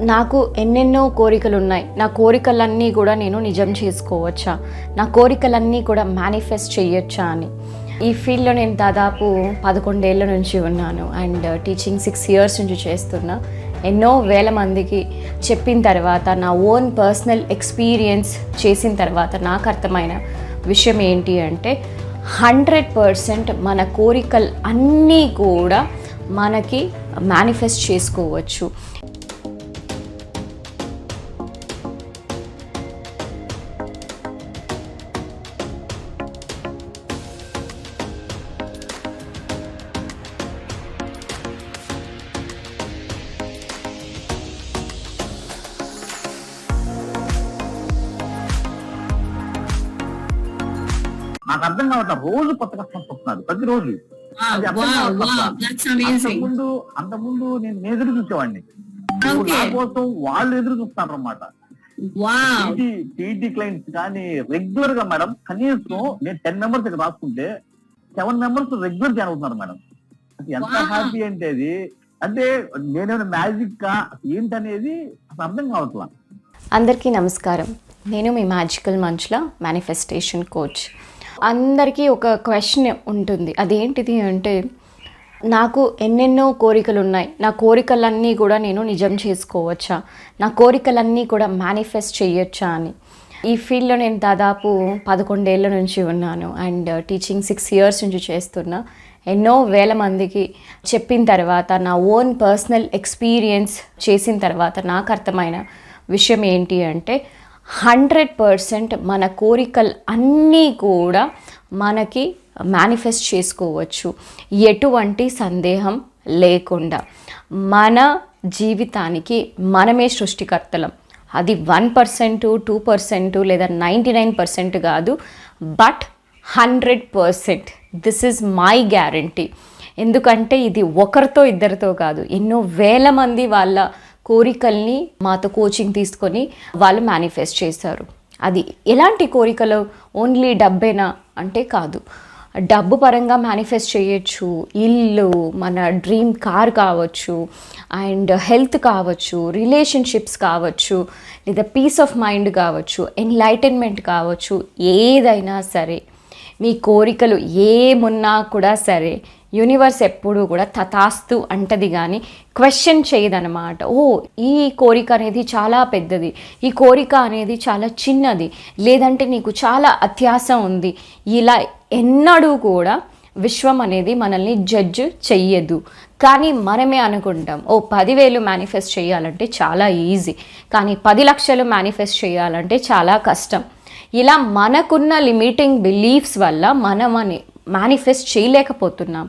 నాకు ఎన్నెన్నో కోరికలు ఉన్నాయి నా కోరికలన్నీ కూడా నేను నిజం చేసుకోవచ్చా? నా కోరికలన్నీ కూడా మేనిఫెస్ట్ చేయొచ్చా అని. ఈ ఫీల్డ్లో నేను దాదాపు పదకొండేళ్ళ నుంచి ఉన్నాను. అండ్ టీచింగ్ సిక్స్ ఇయర్స్ నుంచి చేస్తున్నా. ఎన్నో వేల మందికి చెప్పిన తర్వాత నా ఓన్ పర్సనల్ ఎక్స్పీరియన్స్ చేసిన తర్వాత నాకు అర్థమైన విషయం ఏంటి అంటే హండ్రెడ్ పర్సెంట్ మన కోరికలు అన్నీ కూడా మనకి మేనిఫెస్ట్ చేసుకోవచ్చు. నాకు అర్థం కావట్లేదు రోజు కొత్త కష్టం వస్తున్నారు ప్రతిరోజు. అంతకుముందు అంతకుముందు నేను ఎదురు చూసేవాడిని. నా కోసం వాళ్ళు ఎదురు చూస్తున్నారు అనమాట. టీటీ క్లయింట్స్ కానీ రెగ్యులర్గా మేడం కనీసం నేను టెన్ మెంబర్స్ ఇక్కడ రాసుకుంటే సెవెన్ మెంబర్స్ రెగ్యులర్ జాయిన్ అవుతున్నారు మేడం. అది ఎంత. హ్యాపీ అంటే అది. అంటే నేనేమైనా మ్యాజిక్ కా ఏంటనేది అసలు అర్థం కావట్లా. అందరికీ నమస్కారం. నేను మీ మ్యాజికల్ మంచుల మేనిఫెస్టేషన్ కోచ్. అందరికీ ఒక క్వశ్చన్ ఉంటుంది. అదేంటిది అంటే నాకు ఎన్నెన్నో కోరికలు ఉన్నాయి నా కోరికలన్నీ కూడా నేను నిజం చేసుకోవచ్చా? నా కోరికలన్నీ కూడా మేనిఫెస్ట్ చేయొచ్చా అని. ఈ ఫీల్డ్లో నేను దాదాపు పదకొండేళ్ళ నుంచి ఉన్నాను. అండ్ టీచింగ్ సిక్స్ ఇయర్స్ నుంచి చేస్తున్నా. ఎన్నో వేల మందికి చెప్పిన తర్వాత నా ఓన్ పర్సనల్ ఎక్స్పీరియన్స్ చేసిన తర్వాత నాకు అర్థమైన విషయం ఏంటి అంటే హండ్రెడ్ పర్సెంట్ మన కోరికలు అన్నీ కూడా మనకి మేనిఫెస్ట్ చేసుకోవచ్చు. ఎటువంటి సందేహం లేకుండా మన జీవితానికి మనమే సృష్టికర్తలం. అది వన్ పర్సెంట్ టూ పర్సెంట్ లేదా నైంటీ నైన్ పర్సెంట్ కాదు but hundred percent. This is my guarantee ఎందుకంటే ఇది ఒకరితో ఇద్దరితో కాదు ఎన్నో వేల మంది వాళ్ళ కోరికల్ని మాతో కోచింగ్ తీసుకొని వాళ్ళు మేనిఫెస్ట్ చేశారు. అది ఎలాంటి కోరికలు? ఓన్లీ డబ్బేనా? అంటే కాదు. డబ్బు పరంగా మేనిఫెస్ట్ చేయొచ్చు. ఇల్లు మన డ్రీమ్ కార్ కావచ్చు అండ్ హెల్త్ కావచ్చు రిలేషన్షిప్స్ కావచ్చు లేదా పీస్ ఆఫ్ మైండ్ కావచ్చు ఎన్లైటన్మెంట్ కావచ్చు ఏదైనా సరే. మీ కోరికలు ఏమున్నా కూడా సరే యూనివర్స్ ఎప్పుడూ కూడా తథాస్తు అంటది కానీ క్వశ్చన్ చేయదనమాట ఓ ఈ కోరిక అనేది చాలా పెద్దది. ఈ కోరిక అనేది చాలా చిన్నది. లేదంటే నీకు చాలా అత్యాస ఉంది. ఇలా ఎన్నడూ కూడా విశ్వం అనేది మనల్ని జడ్జ్ చెయ్యదు. కానీ మనమే అనుకుంటాం ఓ పదివేలు మేనిఫెస్ట్ చేయాలంటే చాలా ఈజీ కానీ పది లక్షలు మేనిఫెస్ట్ చేయాలంటే చాలా కష్టం. ఇలా మనకున్న లిమిటింగ్ బిలీఫ్స్ వల్ల మనం అని మేనిఫెస్ట్ చేయలేకపోతున్నాం.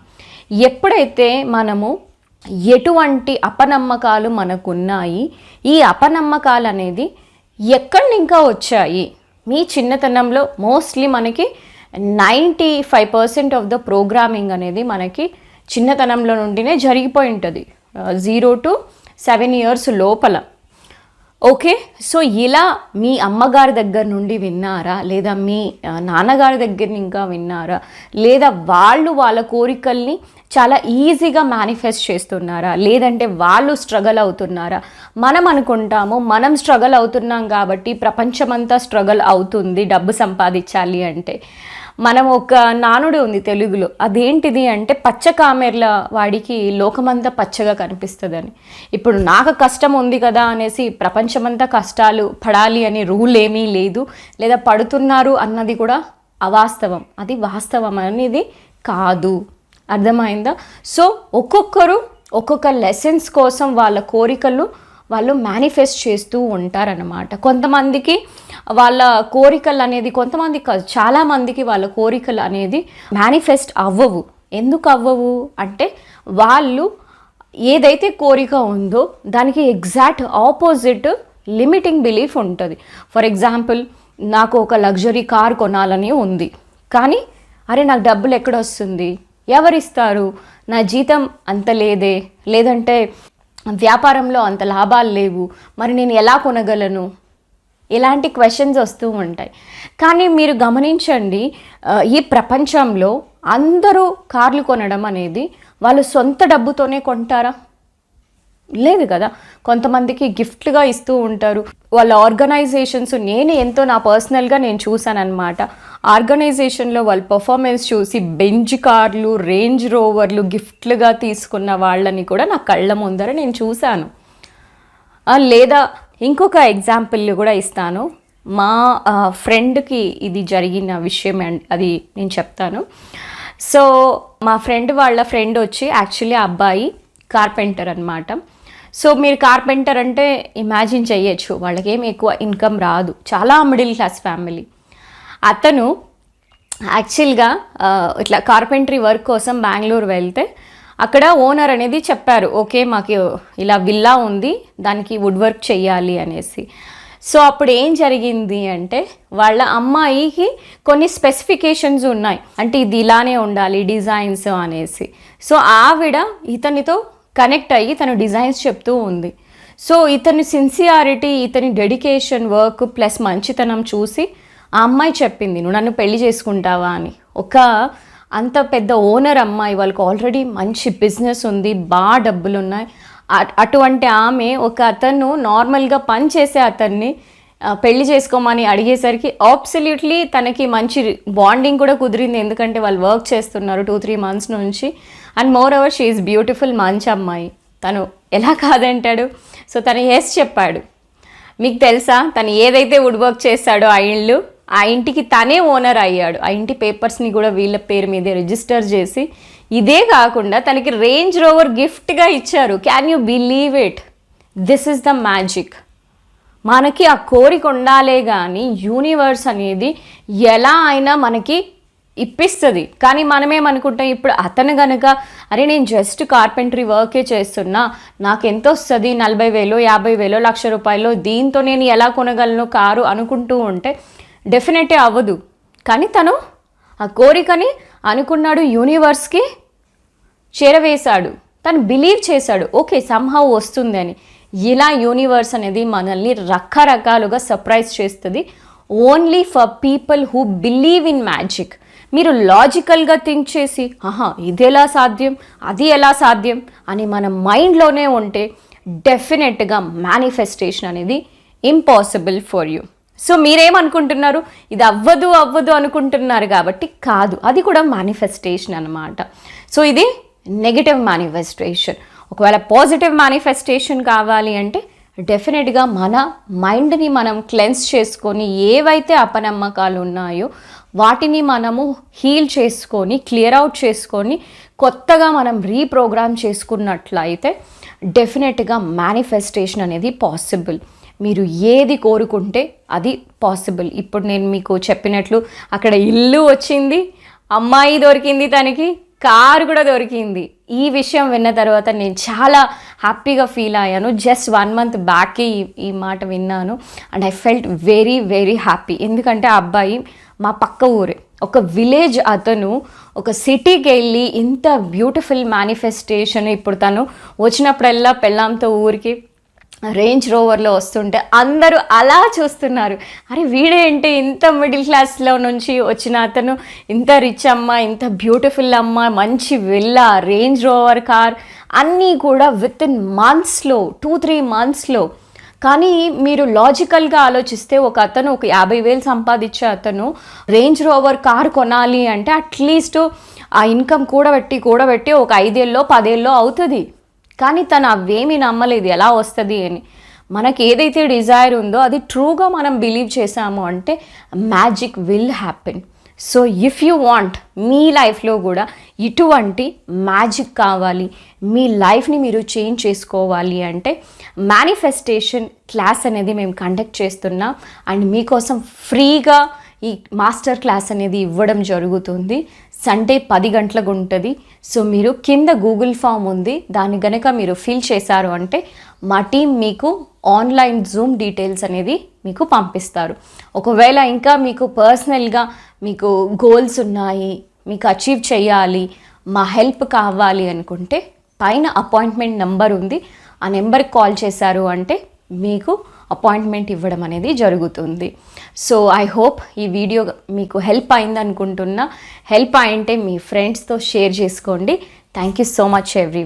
ఎప్పుడైతే మనము ఎటువంటి అపనమ్మకాలు మనకున్నాయి ఈ అపనమ్మకాలు అనేది ఎక్కడి ఇంకా వచ్చాయి? మీ చిన్నతనంలో మోస్ట్లీ మనకి ninety five percent of the programming అనేది మనకి చిన్నతనంలో నుండినే జరిగిపోయి ఉంటుంది. జీరో టు సెవెన్ ఇయర్స్ లోపల. ఓకే సో ఇలా మీ అమ్మగారి దగ్గర నుండి విన్నారా? లేదా మీ నాన్నగారి దగ్గర ఇంకా విన్నారా? లేదా వాళ్ళు వాళ్ళ కోరికల్ని చాలా ఈజీగా మేనిఫెస్ట్ చేస్తున్నారా? లేదంటే వాళ్ళు స్ట్రగల్ అవుతున్నారా? మనం అనుకుంటాము మనం స్ట్రగల్ అవుతున్నాం కాబట్టి ప్రపంచమంతా స్ట్రగల్ అవుతుంది డబ్బు సంపాదించాలి అంటే. మనం ఒక నానుడు ఉంది తెలుగులో. అదేంటిది అంటే పచ్చ కామెర్ల వాడికి లోకమంతా పచ్చగా కనిపిస్తుందని. ఇప్పుడు నాకు కష్టం ఉంది కదా అనేసి ప్రపంచమంతా కష్టాలు పడాలి అనే రూల్ ఏమీ లేదు. లేదా పడుతున్నారు అన్నది కూడా అవాస్తవం. అది వాస్తవం అనేది కాదు. అర్థమైందా? సో ఒక్కొక్కరు ఒక్కొక్క లెసన్స్ కోసం వాళ్ళ కోరికలు వాళ్ళు మేనిఫెస్ట్ చేస్తూ ఉంటారనమాట కొంతమందికి వాళ్ళ కోరికలు అనేది కొంతమంది కాదు చాలామందికి వాళ్ళ కోరికలు అనేది మేనిఫెస్ట్ అవ్వవు. ఎందుకు అవ్వవు? అంటే వాళ్ళు ఏదైతే కోరిక ఉందో దానికి ఎగ్జాక్ట్ ఆపోజిట్ లిమిటింగ్ బిలీఫ్ ఉంటుంది. ఫర్ ఎగ్జాంపుల్ నాకు ఒక లగ్జరీ కార్ కొనాలని ఉంది. కానీ అరే నాకు డబ్బులు ఎక్కడ వస్తుంది? ఎవరిస్తారు? నా జీతం అంత లేదే. లేదంటే వ్యాపారంలో అంత లాభాలు లేవు. మరి నేను ఎలా కొనగలను? ఇలాంటి క్వశ్చన్స్ వస్తూ ఉంటాయి. కానీ మీరు గమనించండి ఈ ప్రపంచంలో అందరూ కార్లు కొనడం అనేది వాళ్ళు సొంత డబ్బుతోనే కొంటారా? లేదు కదా. కొంతమందికి గిఫ్ట్గా ఇస్తూ ఉంటారు. వాళ్ళ ఆర్గనైజేషన్స్ నేను ఎంతో నా పర్సనల్గా నేను చూశాను అనమాట ఆర్గనైజేషన్లో వాళ్ళ పర్ఫార్మెన్స్ చూసి బెంచ్ కార్లు రేంజ్ రోవర్లు గిఫ్ట్లుగా తీసుకున్న వాళ్ళని కూడా నా కళ్ళ ముందర నేను చూశాను. లేదా ఇంకొక ఎగ్జాంపుల్ కూడా ఇస్తాను. మా ఫ్రెండ్కి ఇది జరిగిన విషయం అండ్ అది నేను చెప్తాను. సో మా ఫ్రెండ్ వాళ్ళ ఫ్రెండ్ వచ్చి యాక్చువల్లీ ఆ అబ్బాయి కార్పెంటర్ అనమాట సో మీరు కార్పెంటర్ అంటే ఇమాజిన్ చేయొచ్చు. వాళ్ళకేం ఎక్కువ ఇన్కమ్ రాదు. చాలా మిడిల్ క్లాస్ ఫ్యామిలీ. అతను యాక్చువల్గా ఇట్లా కార్పెంటరీ వర్క్ కోసం బెంగళూరు వెళ్తే అక్కడ ఓనర్ అనేది చెప్పారు ఓకే మాకు ఇలా విల్లా ఉంది దానికి వుడ్ వర్క్ చెయ్యాలి అనేసి. సో అప్పుడు ఏం జరిగింది అంటే వాళ్ళ అమ్మాయికి కొన్ని స్పెసిఫికేషన్స్ ఉన్నాయి. అంటే ఇది ఇలానే ఉండాలి డిజైన్స్ అనేసి. సో ఆవిడ ఇతనితో కనెక్ట్ అయ్యి తను డిజైన్స్ చెప్తూ ఉంది. సో ఇతని సిన్సియారిటీ ఇతని డెడికేషన్ వర్క్ ప్లస్ మంచితనం చూసి ఆ అమ్మాయి చెప్పింది నువ్వు నన్ను పెళ్ళి చేసుకుంటావా? అని. ఒక అంత పెద్ద ఓనర్ అమ్మాయి వాళ్ళకి ఆల్రెడీ మంచి బిజినెస్ ఉంది బాగా డబ్బులు ఉన్నాయి అటువంటి ఆమె ఒక అతను నార్మల్గా పని చేసే అతన్ని పెళ్ళి చేసుకోమని అడిగేసరికి ఆబ్సల్యూట్లీ తనకి మంచి బాండింగ్ కూడా కుదిరింది. ఎందుకంటే వాళ్ళు వర్క్ చేస్తున్నారు టూ త్రీ మంత్స్ నుంచి. And moreover she beautiful మంచి అమ్మాయి. తను ఎలా కాదంటాడు? సో తను ఎస్ చెప్పాడు. మీకు తెలుసా? తను ఏదైతే వుడ్ వర్క్ చేస్తాడో ఆ ఇళ్ళు ఆ ఇంటికి తనే ఓనర్ అయ్యాడు. ఆ ఇంటి పేపర్స్ని కూడా వీళ్ళ పేరు మీదే రిజిస్టర్ చేసి ఇదే కాకుండా తనకి రేంజ్ రోవర్ గిఫ్ట్గా ఇచ్చారు. Can you believe it this is the magic మనకి ఆ కోరిక ఉండాలే కానీ యూనివర్స్ అనేది ఎలా అయినా మనకి ఇప్పిస్తుంది. కానీ మనమేమనుకుంటాం ఇప్పుడు అతను గనక అరే నేను జస్ట్ కార్పెంటరీ వర్కే చేస్తున్నా నాకు ఎంత వస్తుంది? నలభై వేలు యాభై వేలు లక్ష రూపాయలు దీంతో నేను ఎలా కొనగలను కారు? అనుకుంటూ ఉంటే డెఫినెట్లీ అవ్వదు. కానీ తను ఆ కోరికని అనుకున్నాడు యూనివర్స్కి చేరవేశాడు. తను బిలీవ్ చేశాడు ఓకే సంహవ్ వస్తుందని ఇలా యూనివర్స్ అనేది మనల్ని రకరకాలుగా సర్ప్రైజ్ చేస్తుంది. Only for people who believe in magic మీరు లాజికల్గా థింక్ చేసి ఆహా ఇది ఎలా సాధ్యం? అది ఎలా సాధ్యం? అని మన మైండ్లోనే ఉంటే డెఫినెట్గా మేనిఫెస్టేషన్ అనేది ఇంపాసిబుల్ ఫర్ యూ సో మీరేమనుకుంటున్నారు? ఇది అవ్వదు అవ్వదు అనుకుంటున్నారు కాబట్టి కాదు. అది కూడా మేనిఫెస్టేషన్ అనమాట సో ఇది నెగిటివ్ మేనిఫెస్టేషన్ ఒకవేళ పాజిటివ్ మేనిఫెస్టేషన్ కావాలి అంటే డెఫినెట్గా మన మైండ్ని మనం క్లెన్స్ చేసుకొని ఏవైతే అపనమ్మకాలు ఉన్నాయో వాటిని మనము హీల్ చేసుకొని క్లియర్ అవుట్ చేసుకొని కొత్తగా మనం రీప్రోగ్రామ్ చేసుకున్నట్లయితే డెఫినెట్గా మేనిఫెస్టేషన్ అనేది పాసిబుల్ మీరు ఏది కోరుకుంటే అది పాసిబుల్. ఇప్పుడు నేను మీకు చెప్పినట్లు అక్కడ ఇల్లు వచ్చింది అమ్మాయి దొరికింది తనకి కారు కూడా దొరికింది. ఈ విషయం విన్న తర్వాత నేను చాలా హ్యాపీగా ఫీల్ అయ్యాను. జస్ట్ వన్ మంత్ బ్యాకే ఈ ఈ మాట విన్నాను. And I felt very very happy ఎందుకంటే ఆ అబ్బాయి మా పక్క ఊరే. ఒక విలేజ్ అతను ఒక సిటీకి వెళ్ళి ఇంత బ్యూటిఫుల్ మేనిఫెస్టేషన్ ఇప్పుడు తను వచ్చినప్పుడల్లా పెళ్ళాంతో ఊరికి రేంజ్ రోవర్లో వస్తుంటే అందరూ అలా చూస్తున్నారు. అరే వీడేంటి ఇంత మిడిల్ క్లాస్లో నుంచి వచ్చిన అతను ఇంత రిచ్ అమ్మ ఇంత బ్యూటిఫుల్ అమ్మ మంచి విల్లా రేంజ్ రోవర్ కార్ అన్నీ కూడా విత్ ఇన్ మంత్స్లో టూ త్రీ మంత్స్లో కానీ మీరు లాజికల్గా ఆలోచిస్తే ఒక అతను ఒక యాభై వేలు సంపాదించే అతను రేంజ్ రోవర్ కార్ కొనాలి అంటే అట్లీస్ట్ ఆ ఇన్కమ్ కూడబెట్టి కూడబెట్టి ఒక ఐదేళ్ళలో పదేళ్ళలో అవుతుంది. కానీ తను అవేమీ నమ్మలేదు. ఎలా వస్తుంది అని. మనకి ఏదైతే డిజైర్ ఉందో అది ట్రూగా మనం బిలీవ్ చేసాము అంటే magic will happen. So if you want మీ లైఫ్లో కూడా ఇటువంటి మ్యాజిక్ కావాలి మీ లైఫ్ని మీరు చేంజ్ చేసుకోవాలి అంటే మేనిఫెస్టేషన్ క్లాస్ అనేది మేము కండక్ట్ చేస్తున్నాం. అండ్ మీకోసం ఫ్రీగా ఈ మాస్టర్ క్లాస్ అనేది ఇవ్వడం జరుగుతుంది. సండే పది గంటలకు ఉంటుంది. సో మీరు కింద గూగుల్ ఫామ్ ఉంది. దాన్ని గనక మీరు ఫిల్ చేశారు అంటే మా టీం మీకు ఆన్లైన్ జూమ్ డీటెయిల్స్ అనేది మీకు పంపిస్తారు. ఒకవేళ ఇంకా మీకు పర్సనల్గా మీకు గోల్స్ ఉన్నాయి మీకు అచీవ్ చేయాలి మా హెల్ప్ కావాలి అనుకుంటే పైన అపాయింట్మెంట్ నెంబర్ ఉంది. ఆ నెంబర్కి కాల్ చేశారు అంటే మీకు అపాయింట్మెంట్ ఇవ్వడం అనేది జరుగుతుంది. సో ఐ హోప్ ఈ వీడియో మీకు హెల్ప్ అయింది అనుకుంటున్నా. హెల్ప్ అయింటే మీ ఫ్రెండ్స్తో షేర్ చేసుకోండి. Thank you so much every